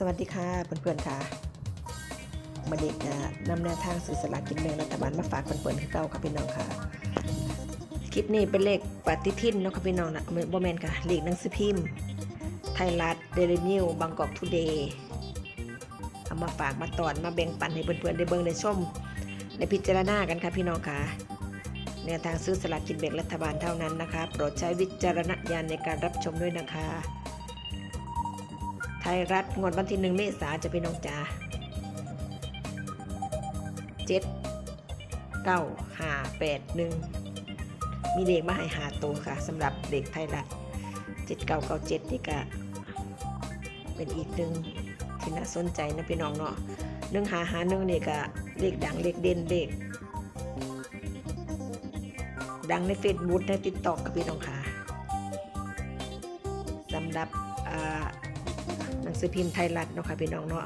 สวัสดีค่ะเพื่อนๆค่ะมาเด็กจะนำแนวทางสื่อสลากกินแบ่งรัฐบาลมาฝากเพื่อนๆคือเก่าค่ะพี่น้องค่ะ คลิปนี้เป็นเลขปฏิทินเนาะค่ะพี่น้องนะโบแมนค่ะเลขหนังสือพิมพ์ ไทยรัฐเดลินิวบางกอกทูเดย์เอามาฝากมาตอนมาแบ่งปันให้เพื่อนๆได้เบิ่งได้ชมได้พิจารณากันค่ะพี่น้องค่ะแนวทางซื้อสลากกินแบ่งรัฐบาลเท่านั้นนะคะ โปรดใช้วิจารณญาณในการรับชมด้วยนะคะ ยรัฐงวดวันที่หนึ่งเมษาจะเป็นน้องจ๋าเจ็ดเก้าห้าแปดหนึ่งมีเด็กมาให้หาตัวค่ะสำหรับเด็กไทยรัฐเจ็ดเก้าเก้าเจ็ดนี่ก็เป็นอีกหนึ่งที่น่าสนใจนะพี่น้องเนาะหนึ่งหาหาหนึ่งนี่ก็เลขดังเลขเด่นเลขดังในเฟซบุ๊กในติ๊กต็อกกับพี่น้องค่ะสำหรับอ่า หนังสือพิมพ์ไทยรัฐเนาะค่ะพี่น้องเนาะ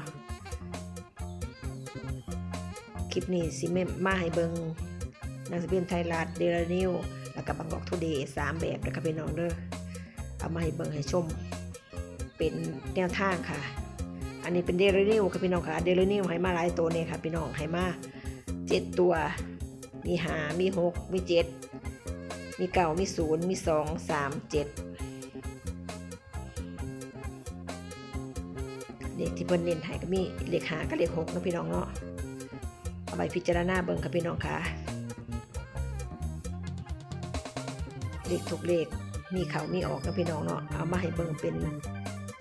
คลิปนี้สิแม่มาให้เบิงหนังสือพิมพ์ไทยรัฐเดลนิวแล้วก็บางกอกทูเดย์สามแบบนะคะพี่น้องเด้อเอามาให้เบิงให้ชม เป็นแนวทางค่ะ อันนี้เป็นเดลนิวค่ะพี่น้องค่ะเดลนิวให้มาหลายตัวเนี่ยค่ะพี่น้องให้มาเจ็ดตัวมีหามีหกมีเจ็ดมีเก้ามีศูนย์มีสองสามเจ็ด เลขที่เพิ่นเน้นให้ก็มีเลขหากับเลขหกนะพี่น้องเนาะเอาไปพิจารณาเบิ่งค่ะพี่น้องค่ะเลขทุกเลขมีเขามีออกนะพี่น้องเนาะเอามาให้เบิ่งเป็น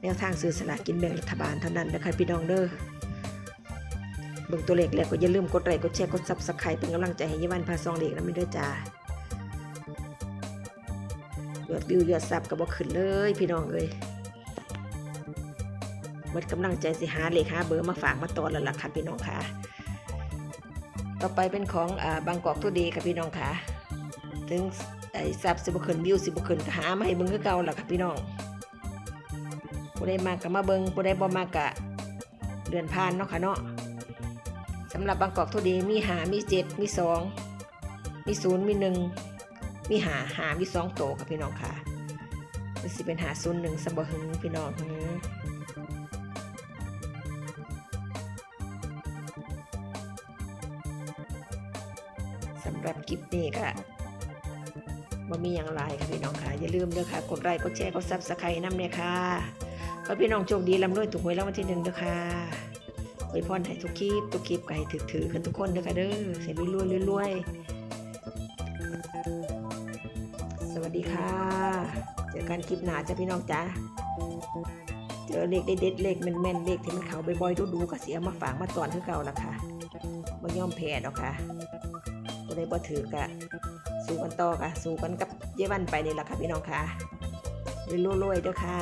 แนวทางซื้อสลากกินแบ่งรัฐบาลเท่านั้นนะคะพี่น้องเด้อเบิ่งตัวเลขแล้วก็อย่าลืมกดไลค์กดแชร์กดซับสไครป์เป็นกำลังใจให้ยายวันพาซองเลขนะไม่ด้วยจ้ายอดวิวยอดซับก็บ่ขึ้นเลยพี่น้องเอ้ย หมดกำลังใจสิหาเลขหาเบอร์มาฝากมาตอนแล้วล่ะค่ะพี่น้องค่ะ ต่อไปเป็นของอ่าบางกอกทุดีค่ะพี่น้องค่ะ ถึงไอ้ซับสิบขึ้นวิวสิบขึ้นก็หามาให้เบิ่งคือเก่าล่ะค่ะพี่น้องผู้ใดมากก็มาเบิ่งผู้ใดบ่มากก็เดือนผ่านเนาะค่ะเนาะสำหรับบางกอกทุดีมีหามีเจ็ดมีสองมีศูนย์มีหนึ่งมีหาหามีสองโตค่ะพี่น้องค่ะหรือสิเป็นหาศูนย์หนึ่งสมบหึงพี่น้อง สำหรับคลิปนี้ค่ะว่ามีอย่างไรค่ะพี่น้องค่ะ อย่าลืมเด้อค่ะ กดไลค์กดแชร์กดซับสไครต์น้ำเนี่ยค่ะขอพี่น้องโชคดีลำรวยถูกหวยรางวัลที่หนึ่งเด้อค่ะอวยพรให้ทุกคลิปทุกคลิปก็ให้ถือกันทุกคนเด้อค่ะเด้อเสียรวยๆรวยสวัสดีค่ะ เจอกันคลิปหน้าจ้ะพี่น้องจ้าเจอเลขเด็ดเลขแม่นๆเลขที่มันเขาบ่อยๆดูๆก็เสียมาฝากมาตอนคือเก่าละค่ะไม่ยอมแพ้หรอกค่ะ ผู้ใดบ่ถือกะสู้กันต่อค่ะสู้กันกับเยวันไปนี่แหละค่ะพี่น้องค่ะรวยๆเด้อค่ะ